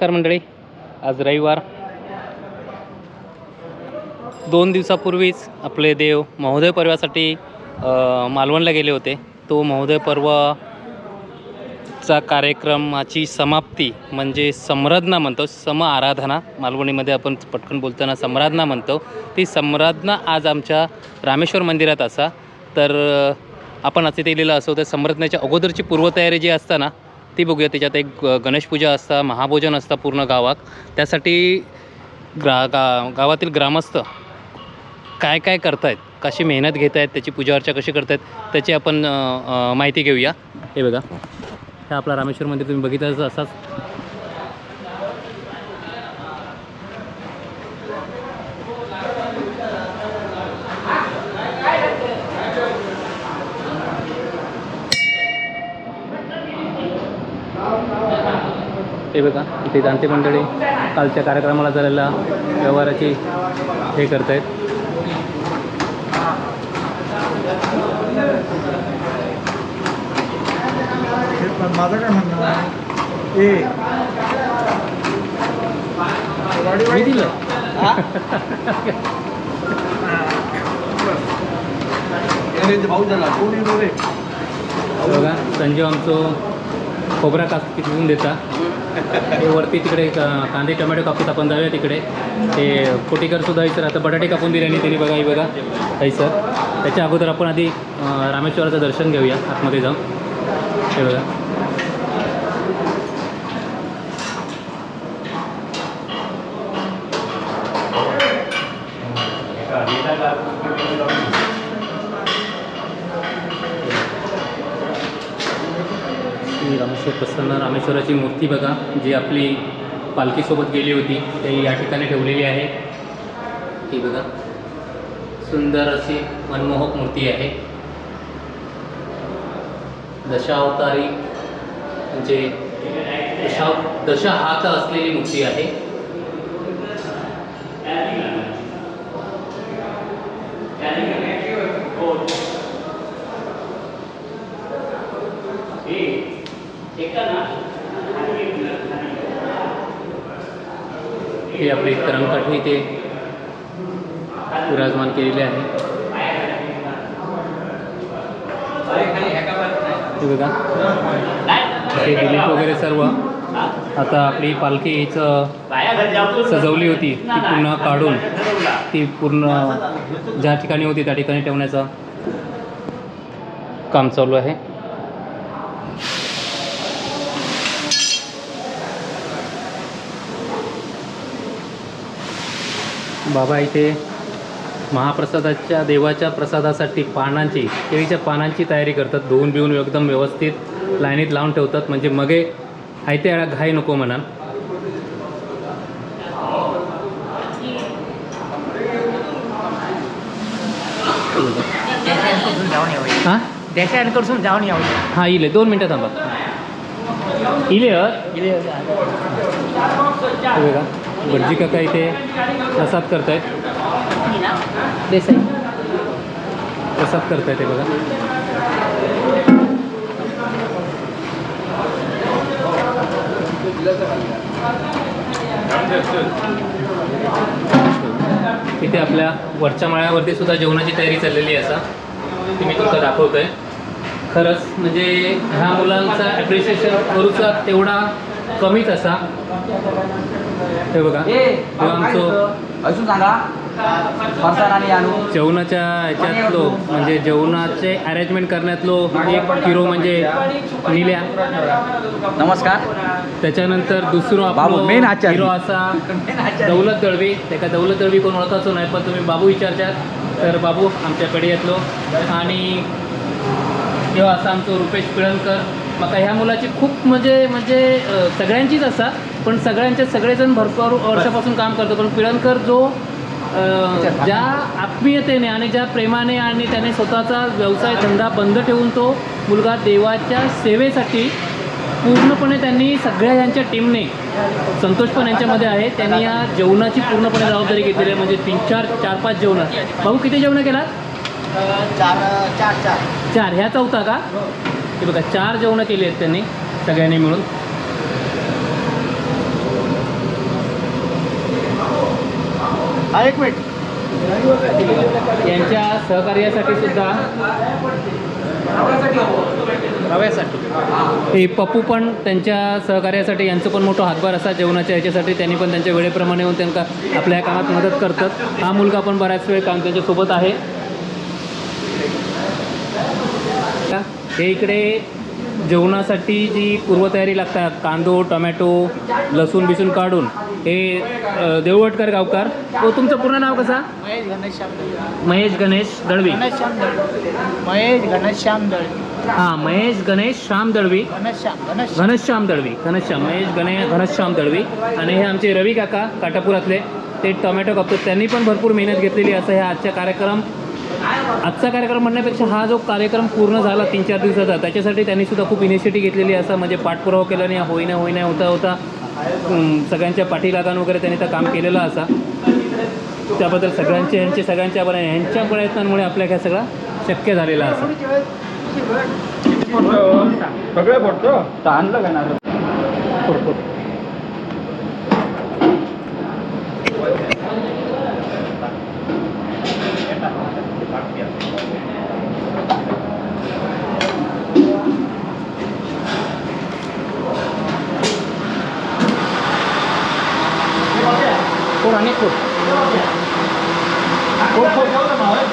नमस्कार मंडळी. आज रविवार. दोन दिवसापूर्वीच आपले देव महोदय पर्वासाठी मालवणला गेले होते. तो महोदय पर्वाचा कार्यक्रमाची समाप्ती म्हणजे समराधना म्हणतो सम आराधना मालवणीमध्ये आपण पटकन बोलताना समराधना म्हणतो. ती समराधना आज आमच्या रामेश्वर मंदिरात असा. तर आपण असे ते लिहिलं असं तर समराधनाच्या अगोदरची पूर्वतयारी जी असताना आरती ती बघूया. त्याच्यात एक गणेश गणेशपूजा असता महाभोजन असतं पूर्ण गावात. त्यासाठी ग्रा गा गावातील ग्रामस्थ काय काय करतायत? कशी मेहनत घेत आहेत त्याची पूजा अर्चा कशी करतायत? त्याची आपण माहिती घेऊया. हे बघा. हे आपला रामेश्वर मंदिर तुम्ही बघितलं असाच हे बघा इथे जाणते मंडळी कालच्या कार्यक्रमाला झालेल्या व्यवहाराची हे करत आहेत माझं काय म्हणणं ए मी दिलं. भाऊ झाला कोण बघा संजीव आमचं खोबरा काप किती देता हे वरती तिकडे कांदे टोमॅटो कापूस आपण जाऊया तिकडे. ते कोटीकरसुद्धा सर आता बटाटे कापून दिले आणि त्यांनी बघा ही बघा. सर. त्याच्या अगोदर आपण आधी रामेश्वराचं दर्शन घेऊया आतमध्ये जाऊन. हे बघा. श्री प्रसन्न रामेश्वराची मूर्ती बघा जी आपली पालखीसोबत गेली होती ते या ठिकाणी ठेवलेली आहे. ही बघा सुंदर अशी मनमोहक मूर्ती आहे. दशावतारी म्हणजे दशा दशा हात असलेली मूर्ती आहे. हे आपले तरंगकाठी इथे विराजमान केलेले आहे. बघा. दिलीप वगैरे सर्व. आता आपली पालखी हिचं सजवली होती ती पुन्हा काढून ती पूर्ण ज्या ठिकाणी होती त्या ठिकाणी ठेवण्याचं काम चालू आहे. बाबा इथे महाप्रसादाच्या देवाच्या प्रसादासाठी पानांची केळीच्या पानांची तयारी करतात. धुवून बिवून एकदम व्यवस्थित लाईनीत लावून ठेवतात. म्हणजे मगे आयत्या वेळा घाई नको म्हणा देशांकडून जाऊन यावं हां? देशांकडून जाऊन यावं हां इले. दोन मिनटं थांबा. इले? हे बघा. भटजी काका इथे प्रसाद करतायत. देसाई प्रसाद करतायत हे बघा. इथे आपल्या वरच्या माळ्यावरती सुद्धा जेवणाची तयारी चाललेली आहे असा. ती मी तुमचा दाखवतोय. खरंच म्हणजे ह्या मुलांचा ॲप्रिशिएशन करूचा तेवढा कमीच असा. हे बघा जेव्हा आमचं अजून सांगा. फरसाण आणि आणू जेवणाच्या ह्याच्यातलो म्हणजे जेवणाचे अरेंजमेंट करण्यातलो एक हिरो म्हणजे निल्या. नमस्कार. त्याच्यानंतर दुसरो बाबू, main आचारी. हिरो असा दौलत दळवी. त्याका दौलत दळवी कोण ओळखायचो नाही पण तुम्ही बाबू विचारतात तर बाबू आमच्याकडे येतलो. आणि तेव्हा असा आमचो रुपेश पिळणकर. म्हाका ह्या मुलाची खूप म्हणजे म्हणजे सगळ्यांचीच असा पण सगळ्यांचे सगळेजण भरपूर वर्षापासून काम करतो पण पिळणकर जो ज्या आत्मीयतेने आणि ज्या प्रेमाने आणि त्याने स्वतःचा व्यवसाय धंदा बंद ठेवून तो मुलगा देवाच्या सेवेसाठी पूर्णपणे त्यांनी सगळ्या यांच्या टीमने संतोष पण यांच्यामध्ये आहे त्यांनी या जेवणाची पूर्णपणे जबाबदारी घेतलेली आहे म्हणजे तीन चार चार पाच जेवणं. भाऊ किती जेवणं केलात? चार चार चार. चार. ह्या चौथा का? हे बघा चार जेवणं केली आहेत त्यांनी सगळ्यांनी मिळून. हा एक मिनिट. यांच्या सहकार्यासाठी सुद्धा हे. पप्पू पण त्यांच्या सहकार्यासाठी यांचं पण मोठं हातभार असा जेवणाच्या याच्यासाठी त्यांनी पण त्यांच्या वेळेप्रमाणे येऊन त्यांना आपल्या कामात मदत करतात. हा मुलगा पण बऱ्याच वेळ काम त्यांच्यासोबत आहे. हे इकडे जेवणासाठी जी पूर्वतयारी लागतात कांदो टोमॅटो लसूण बिसून काढून हे अ, देऊळवटकर गावकार. हो तुमचं पूर्ण नाव कसं? महेश घनश्याम महेश गणेश दळवी. घनश्याम दळवी महेश घनश्याम दळवी हां महेश गणेश श्याम दळवी. घनश्याम घनश्याम दळवी. घनश्याम महेश गणे घनश्याम दळवी. आणि हे आमचे रवी काका काटापुरातले. ते टोमॅटो कापतात. त्यांनी पण भरपूर मेहनत घेतलेली असं ह्या आजचा कार्यक्रम आजचा कार्यक्रम म्हणण्यापेक्षा हा जो कार्यक्रम पूर्ण झाला तीन चार दिवसाचा त्याच्यासाठी त्यांनी सुद्धा खूप इनिशिएटिव्ह घेतलेली असं म्हणजे पाठपुरावा केला नाही होईना होईना होता होता. सगळ्यांच्या पाठीलागान वगैरे त्यांनी तर काम केलेलं असा. त्याबद्दल सगळ्यांचे ह्यांचे सगळ्यांच्या ह्यांच्या प्रयत्नांमुळे आपल्या ह्या सगळं शक्य झालेलं असं. सगळे पडतो आणलं का ना ここ、どうでもあれ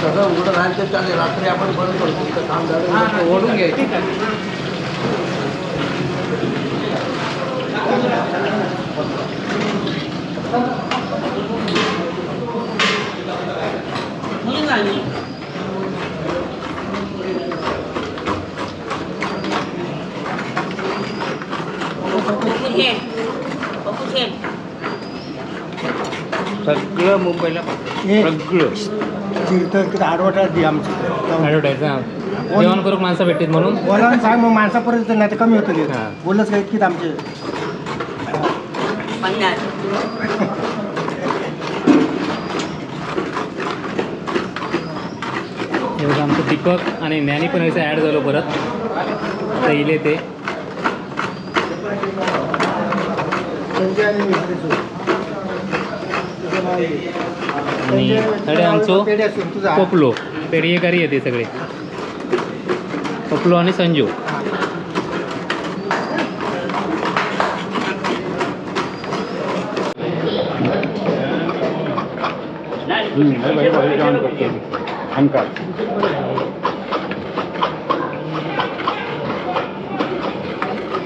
सगळं उघडं राहायचं चालेल रात्री आपण बंद करतो. इथं काम झालं ओढून घे सगळं मुंबईला सगळं. तीर्थ आडवटा दे आमची. ॲडव्हर्टाईज हां जेवण करून माणसं भेटतील म्हणून? बोला ना सांग मग माणसापर्यंत नाही तर कमी होतं हा. बोलच काय इतकीच आमचे. बघा आमचं दीपक आणि ज्ञानी पण याचं ॲड झालो परत. इले ते. आणि थोडे आमचो पोपलो पेरियेकारी येते सगळे. पोपलो आणि संजू.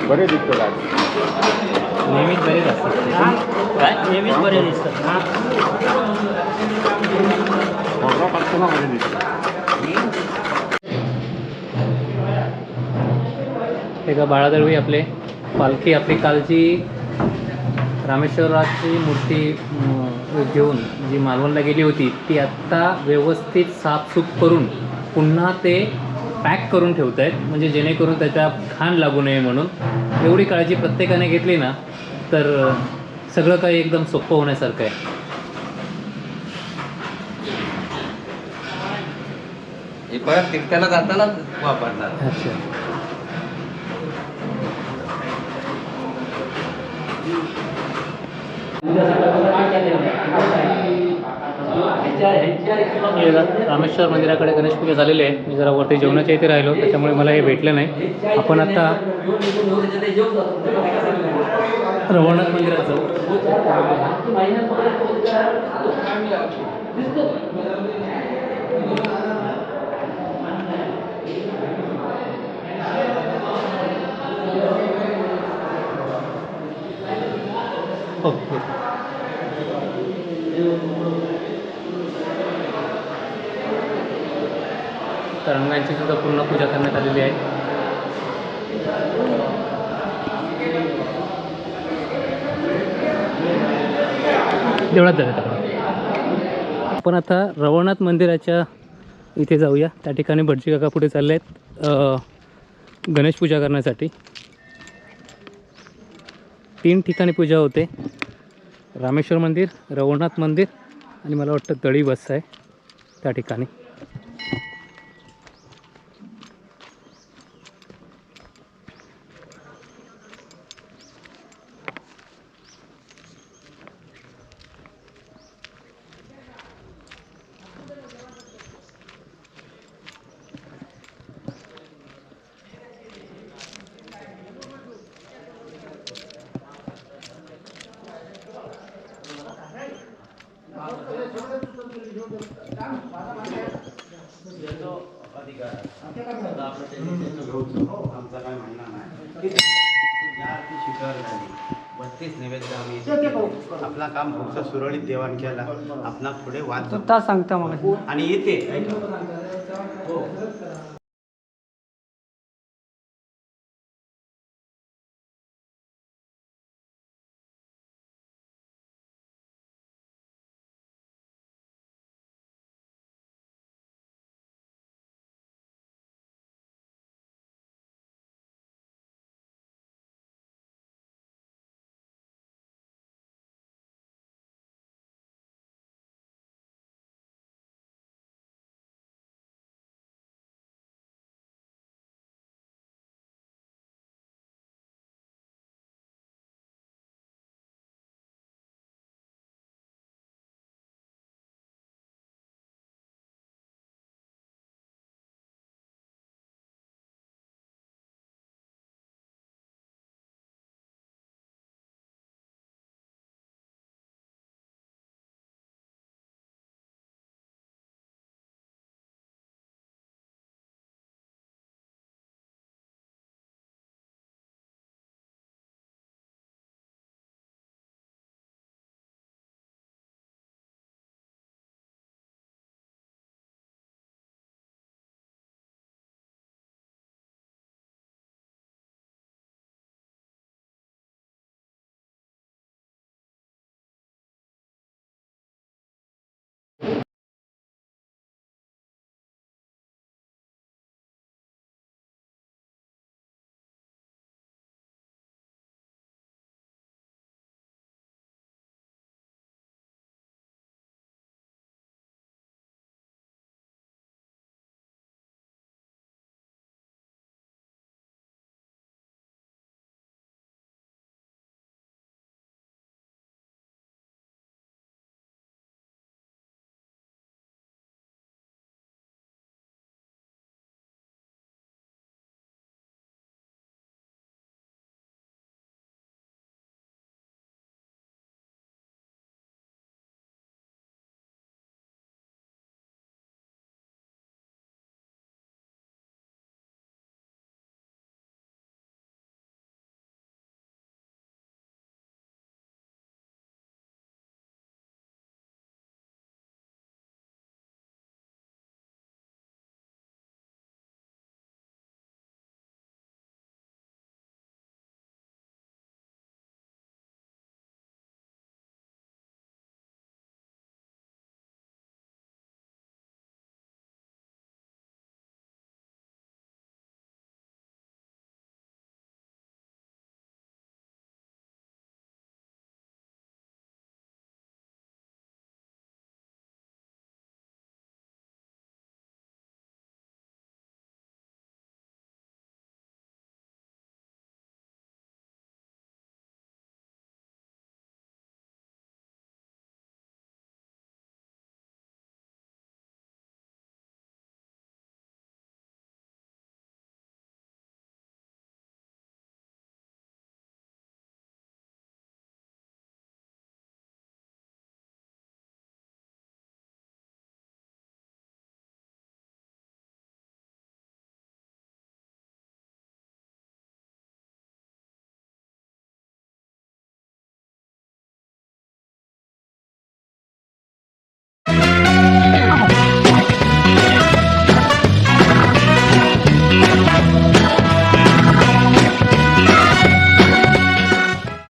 बरे दिसतो नेहमीच बरेच असतात नेहमीच बरे दिसतात. एका बाळादळवी आपले पालखी आपली कालची रामेश्वराची मूर्ती घेऊन जी मालवणला गेली होती ती आत्ता व्यवस्थित साफसूफ करून पुन्हा ते पॅक करून ठेवत आहेत म्हणजे जेणेकरून त्याचा घाण लागू नये म्हणून. एवढी काळजी प्रत्येकाने घेतली ना तर सगळं काही एकदम सोपं होण्यासारखं आहे. हे परत तीर्थाला जाताना अच्छा. हे बघा, रामेश्वर मंदिराकडे गणेश पूजा झालेली आहे. मी जरा वरती जेवणाच्या इथे राहिलो त्याच्यामुळे मला हे भेटलं नाही. आपण आता रवळनाथ मंदिरात जाऊ. ओके तरंगांची सुद्धा पूर्ण पूजा करण्यात आलेली आहे. देवळात जाऊयात आपण. आपण आता रवळनाथ मंदिराच्या इथे जाऊया. त्या ठिकाणी भटजी काका पुढे चालले आहेत गणेश पूजा करण्यासाठी. तीन ठिकाणी पूजा होते. रामेश्वर मंदिर रवळनाथ मंदिर आणि मला वाटतं तळी बस आहे त्या ठिकाणी. आपला काम पुढचं सुरळीत देवाण केला आपला पुढे वाद सांगता मला आणि येते